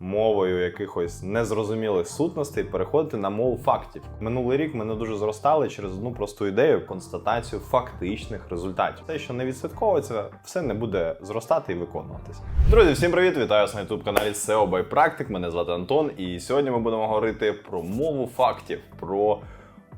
мовою якихось незрозумілих сутностей переходити на мову фактів. Минулий рік ми не дуже зростали через одну просту ідею констатацію фактичних результатів. Те, що не відслідковується, все не буде зростати і виконуватись. Друзі, всім привіт! Вітаю вас на youtube каналі SEO by Practic. Мене звати Антон, і сьогодні ми будемо говорити про мову фактів. про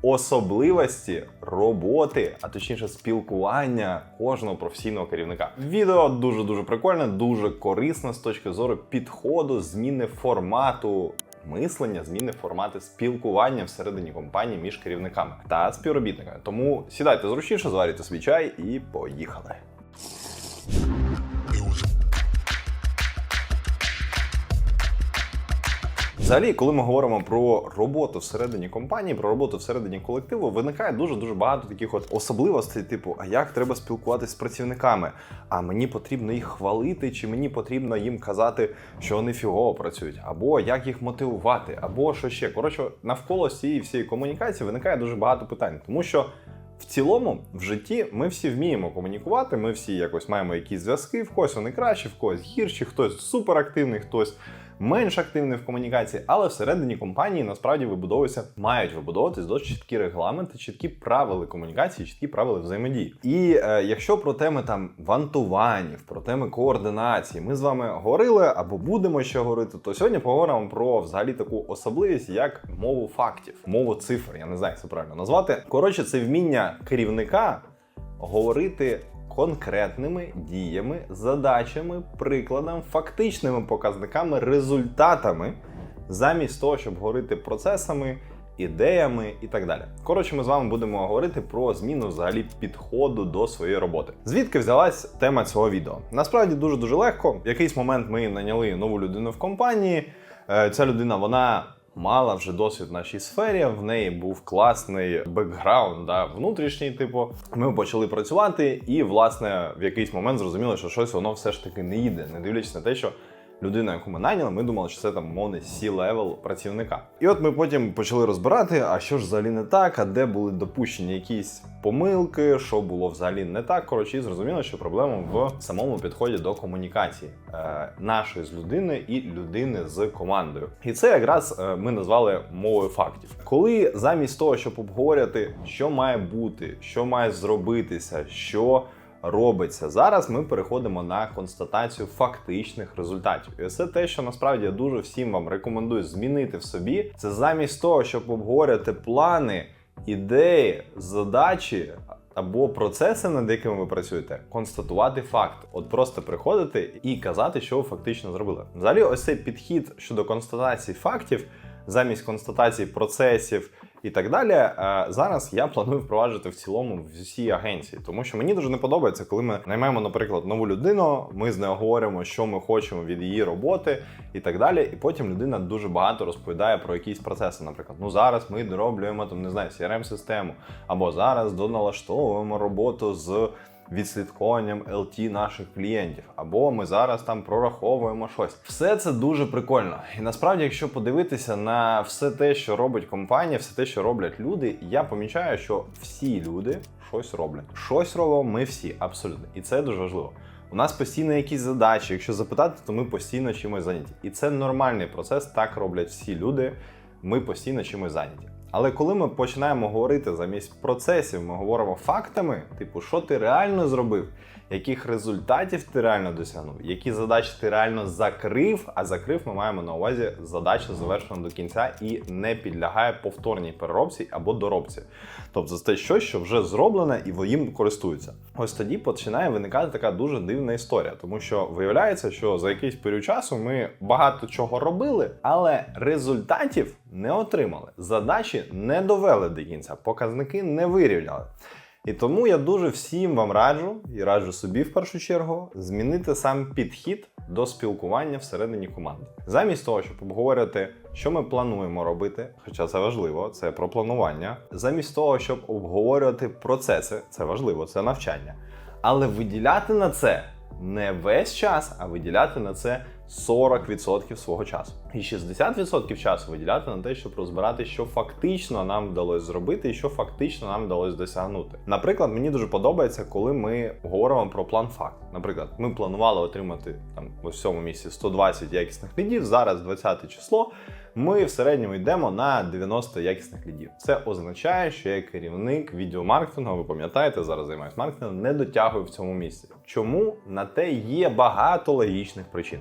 особливості роботи, а точніше спілкування кожного професійного керівника. Відео дуже дуже прикольне, дуже корисне з точки зору підходу, зміни формату. Мислення, зміни формати спілкування всередині компанії між керівниками та співробітниками. Тому сідайте зручніше, зварюйте свій чай і поїхали. Взагалі, коли ми говоримо про роботу всередині компанії, про роботу всередині колективу, виникає дуже дуже багато таких от особливостей, типу, а як треба спілкуватися з працівниками? А мені потрібно їх хвалити, чи мені потрібно їм казати, що вони фігово працюють, або як їх мотивувати, або що ще. Коротше, навколо цієї всієї комунікації виникає дуже багато питань, тому що. В цілому, в житті ми всі вміємо комунікувати, ми всі якось маємо якісь зв'язки, в когось вони кращі, в когось гірші, хтось суперактивний, хтось менш активний в комунікації, але всередині компанії насправді вибудовуються, мають вибудовуватись досить чіткі регламенти, чіткі правила комунікації, чіткі правила взаємодії. І е, якщо про теми там вантуванів, про теми координації, ми з вами говорили або будемо ще говорити, то сьогодні поговоримо про взагалі таку особливість, як мову фактів, мову цифр. Я не знаю, як це правильно назвати. Коротше, це вміння керівника говорити конкретними діями, задачами, прикладами, фактичними показниками, результатами, замість того, щоб говорити процесами, ідеями і так далі. Коротше, ми з вами будемо говорити про зміну взагалі підходу до своєї роботи. Звідки взялась тема цього відео? Насправді дуже дуже легко. В якийсь момент ми наняли нову людину в компанії. Е, Ця людина вона мала вже досвід в нашій сфері. В неї був класний бекграунд, да, внутрішній. Типу, ми почали працювати, і власне в якийсь момент зрозуміли, що щось воно все ж таки не їде, не дивлячись на те, що. Людина, яку ми найняли, ми думали, що це там мовний C-level працівника. І от ми потім почали розбирати, а що ж взагалі не так, а де були допущені якісь помилки, що було взагалі не так. Коротше, і зрозуміло, що проблема в самому підході до комунікації е, нашої з людиною і людини з командою. І це якраз е, ми назвали мовою фактів. Коли замість того, щоб обговорювати, що має бути, що має зробитися, що робиться. Зараз ми переходимо на констатацію фактичних результатів. І це те, що насправді я дуже всім вам рекомендую змінити в собі. Це замість того, щоб обговорювати плани, ідеї, задачі. Або процеси, над якими ви працюєте, констатувати факт, от просто приходити і казати, що ви фактично зробили. Взагалі, ось цей підхід щодо констатації фактів, замість констатації процесів і так далі. е, Зараз я планую впроваджувати в цілому в усі агенції, тому що мені дуже не подобається, коли ми наймаємо, наприклад, нову людину. Ми з нею говоримо, що ми хочемо від її роботи і так далі. І потім людина дуже багато розповідає про якісь процеси. Наприклад, ну зараз ми дороблюємо там, не знаю, crm систему або зараз доналаштовуємо роботу з відслідковуванням LT наших клієнтів, або ми зараз там прораховуємо щось. Все це дуже прикольно. І насправді, якщо подивитися на все те, що робить компанія, все те, що роблять люди, я помічаю, що всі люди щось роблять. Щось робимо ми всі, абсолютно. І це дуже важливо. У нас постійно якісь задачі. Якщо запитати, то ми постійно чимось зайняті. І це нормальний процес, так роблять всі люди. Ми постійно чимось зайняті. Але коли ми починаємо говорити замість процесів, ми говоримо фактами, типу, що ти реально зробив, яких результатів ти реально досягнув, які задачі ти реально закрив. А закрив ми маємо на увазі задача завершена до кінця і не підлягає повторній переробці або доробці. Тобто це щось, що вже зроблене і їм користуються. Ось тоді починає виникати така дуже дивна історія, тому що виявляється, що за якийсь період часу ми багато чого робили, але результатів не отримали. Задачі не довели до кінця, показники не вирівняли. І тому я дуже всім вам раджу і раджу собі в першу чергу змінити сам підхід до спілкування всередині команди. Замість того, щоб обговорювати, що ми плануємо робити, хоча це важливо, це про планування. Замість того, щоб обговорювати процеси, це важливо, це навчання. Але виділяти на це не весь час, а виділяти на це 40% свого часу. І 60% часу виділяти на те, щоб розбирати, що фактично нам вдалося зробити, і що фактично нам вдалося досягнути. Наприклад, мені дуже подобається, коли ми говоримо про план факт. Наприклад, ми планували отримати там в цьому місці 120 якісних лідів. Зараз 20 число. Ми в середньому йдемо на 90 якісних лідів. Це означає, що я керівник відеомаркетингу, ви пам'ятаєте, зараз займаюся маркетингом, не дотягую в цьому місці. Чому на те є багато логічних причин.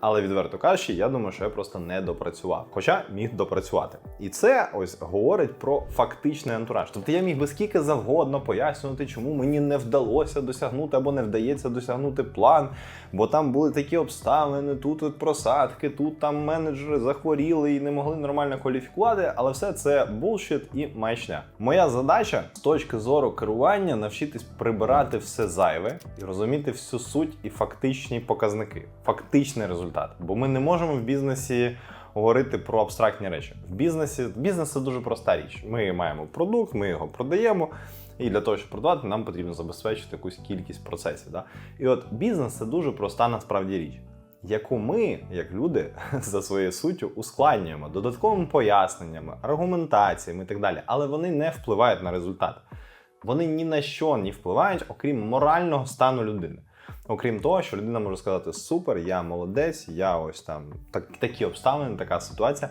Але відверто кажучи, я думаю, що я просто не допрацював, хоча міг допрацювати. І це ось говорить про фактичний антураж. Тобто я міг би скільки завгодно пояснювати, чому мені не вдалося досягнути або не вдається досягнути план, бо там були такі обставини, тут просадки, тут там менеджери захворіли і не могли нормально кваліфікувати. Але все це булшіт і маячня. Моя задача з точки зору керування навчитись прибирати все зайве і розуміти всю суть і фактичні показники, фактичний результат. Бо ми не можемо в бізнесі говорити про абстрактні речі. В бізнесі бізнес це дуже проста річ. Ми маємо продукт, ми його продаємо. І для того, щоб продавати, нам потрібно забезпечити якусь кількість процесів. Да? І от бізнес це дуже проста насправді річ, яку ми, як люди, за своєю суттю ускладнюємо додатковими поясненнями, аргументаціями і так далі, але вони не впливають на результат. Вони ні на що не впливають, окрім морального стану людини. Окрім того, що людина може сказати: Супер, я молодець, я ось там так, такі обставини, така ситуація.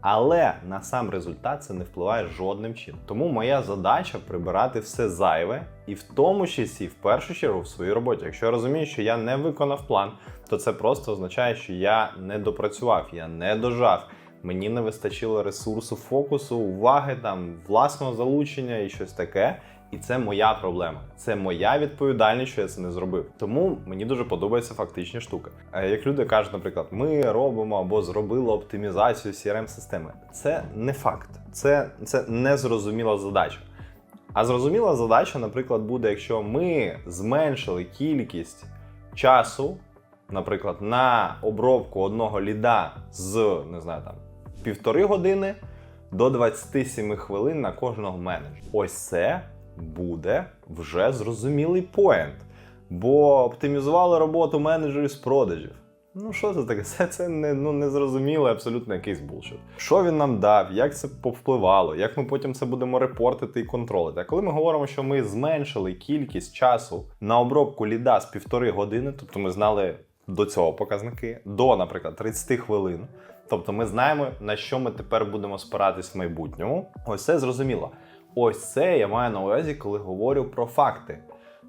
Але на сам результат це не впливає жодним чином. Тому моя задача прибирати все зайве, і в тому числі, в першу чергу, в своїй роботі. Якщо я розумію, що я не виконав план, то це просто означає, що я не допрацював, я не дожав. Мені не вистачило ресурсу, фокусу, уваги, там власного залучення і щось таке. І це моя проблема. Це моя відповідальність, що я це не зробив. Тому мені дуже подобаються фактичні штуки. Е, Як люди кажуть, наприклад, ми робимо або зробили оптимізацію crm системи Це не факт, це, це незрозуміла задача. А зрозуміла задача, наприклад, буде, якщо ми зменшили кількість часу, наприклад, на обробку одного ліда з не знаю там півтори години до 27 хвилин на кожного менеджера. Ось це буде вже зрозумілий поінт. Бо оптимізували роботу менеджерів з продажів. Ну, що це таке? Це, це не, ну, незрозумілий абсолютно якийсь булшит. Що він нам дав, як це повпливало, як ми потім це будемо репортити і контролити. А коли ми говоримо, що ми зменшили кількість часу на обробку ліда з півтори години, тобто ми знали до цього показники, до, наприклад, 30 хвилин. Тобто ми знаємо, на що ми тепер будемо спиратись в майбутньому. Ось це зрозуміло. Ось це я маю на увазі, коли говорю про факти.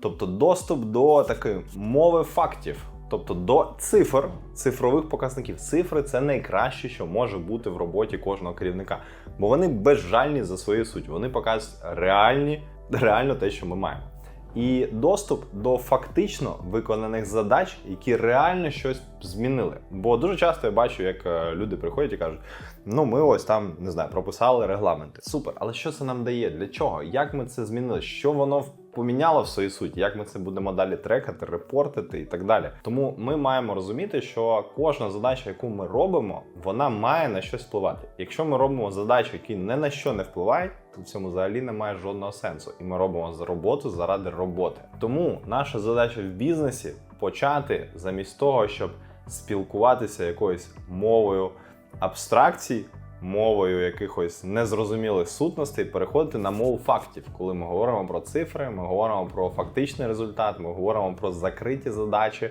Тобто доступ до такої мови фактів, тобто до цифр, цифрових показників. Цифри це найкраще, що може бути в роботі кожного керівника, бо вони безжальні за свою суть. Вони показують реальні, реально те, що ми маємо. І доступ до фактично виконаних задач, які реально щось змінили. Бо дуже часто я бачу, як е, люди приходять і кажуть: ну ми ось там не знаю, прописали регламенти. Супер, але що це нам дає? Для чого? Як ми це змінили? Що воно поміняло в своїй суті? Як ми це будемо далі трекати, репортити і так далі? Тому ми маємо розуміти, що кожна задача, яку ми робимо, вона має на щось впливати. Якщо ми робимо задачі, які ні на що не впливають, то в цьому взагалі немає жодного сенсу. І ми робимо роботу заради роботи. Тому наша задача в бізнесі почати замість того, щоб спілкуватися якоюсь мовою абстракцій, мовою якихось незрозумілих сутностей, переходити на мову фактів, коли ми говоримо про цифри, ми говоримо про фактичний результат, ми говоримо про закриті задачі.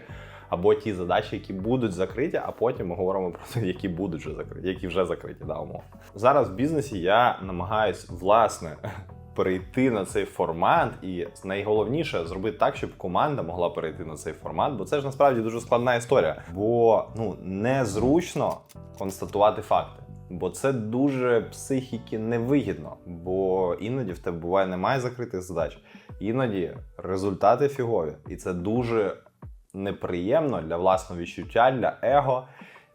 Або ті задачі, які будуть закриті, а потім ми говоримо про те, які будуть вже закриті, які вже закриті, да, умовно. Зараз в бізнесі я намагаюсь власне перейти на цей формат, і найголовніше зробити так, щоб команда могла перейти на цей формат, бо це ж насправді дуже складна історія. Бо ну незручно констатувати факти. Бо це дуже психіки невигідно, бо іноді в тебе буває немає закритих задач, іноді результати фігові, і це дуже неприємно для власного відчуття, для его.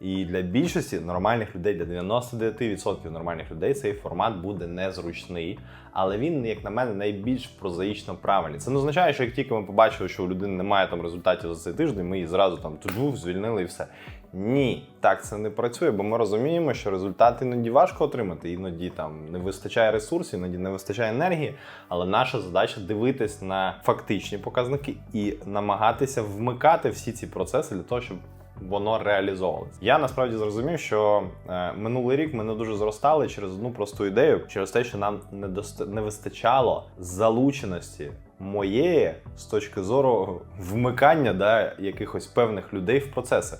І для більшості нормальних людей, для 99% нормальних людей цей формат буде незручний, але він, як на мене, найбільш прозаїчно правильний. Це не означає, що як тільки ми побачили, що у людини немає там результатів за цей тиждень, ми її зразу там туду звільнили і все. Ні, так це не працює, бо ми розуміємо, що результати іноді важко отримати, іноді там не вистачає ресурсів, іноді не вистачає енергії. Але наша задача дивитись на фактичні показники і намагатися вмикати всі ці процеси для того, щоб воно реалізовувалось. Я насправді зрозумів, що е, минулий рік ми не дуже зростали через одну просту ідею, через те, що нам не дост... не вистачало залученості моєї з точки зору вмикання да, якихось певних людей в процеси.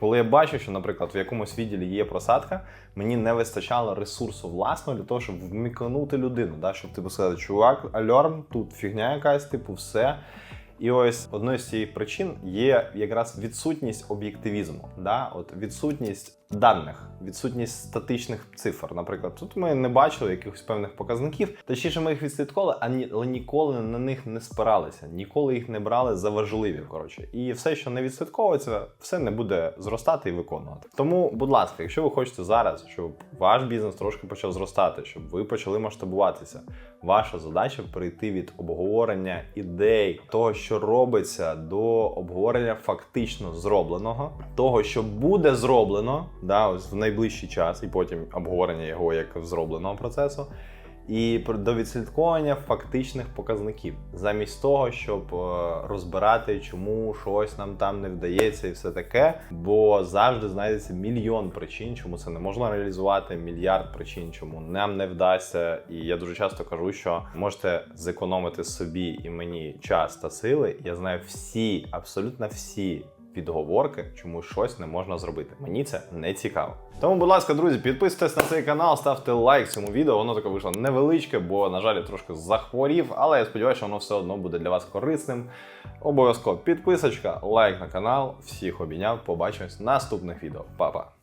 Коли я бачу, що, наприклад, в якомусь відділі є просадка, мені не вистачало ресурсу власного для того, щоб вмикнути людину, да, щоб типу сказати, чувак, альорм, тут фігня якась, типу, все. І ось одною з цих причин є якраз відсутність об'єктивізму, да? От відсутність даних, відсутність статичних цифр. Наприклад, тут ми не бачили якихось певних показників, точніше, ми їх відслідковували, а але ніколи на них не спиралися, ніколи їх не брали за важливі. Коротше, і все, що не відслідковується, все не буде зростати і виконувати. Тому, будь ласка, якщо ви хочете зараз, щоб ваш бізнес трошки почав зростати, щоб ви почали масштабуватися, ваша задача перейти від обговорення ідей, того, що робиться, до обговорення фактично зробленого, того, що буде зроблено, да, ось в найближчий час, і потім обговорення його як зробленого процесу. І до відслідковування фактичних показників, замість того, щоб е, розбирати, чому щось нам там не вдається, і все таке. Бо завжди знайдеться мільйон причин, чому це не можна реалізувати, мільярд причин, чому нам не вдасться. І я дуже часто кажу, що можете зекономити собі і мені час та сили. Я знаю всі, абсолютно всі відговорки, чому щось не можна зробити. Мені це не цікаво. Тому, будь ласка, друзі, підписуйтесь на цей канал, ставте лайк цьому відео. Воно таке вийшло невеличке, бо, на жаль, я трошки захворів, але я сподіваюся, що воно все одно буде для вас корисним. Обов'язково підписочка, лайк на канал. Всіх обійняв. Побачимось в наступних відео. Па-па!